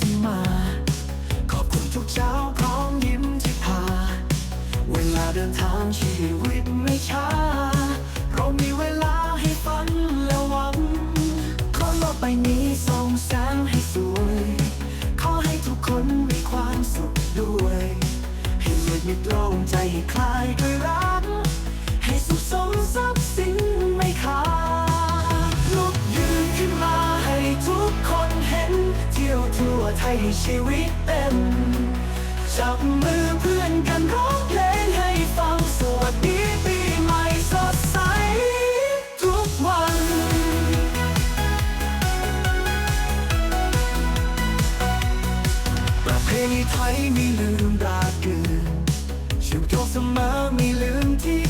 ที่มา ขอบคุณทุกเช้าพร้อมยิ้มที่พา เวลาเดินทางชีวิตไม่ช้า เรามีเวลาให้ฝันและหวัง ขอโลกใบนี้ส่องแสงให้สวย ขอให้ทุกคนมีความสุขด้วย ให้เลือดมีโล่งใจให้คลายด้วยรัก ไทยให้ชีวิตเต็มจับมือเพื่อนกันร้องเพลงให้ฟังสวัสดีปีใหม่สดใสทุกวัน ประเพณีไทยมีลืมราเกินชื่อมโยงเสมอมีลืมที่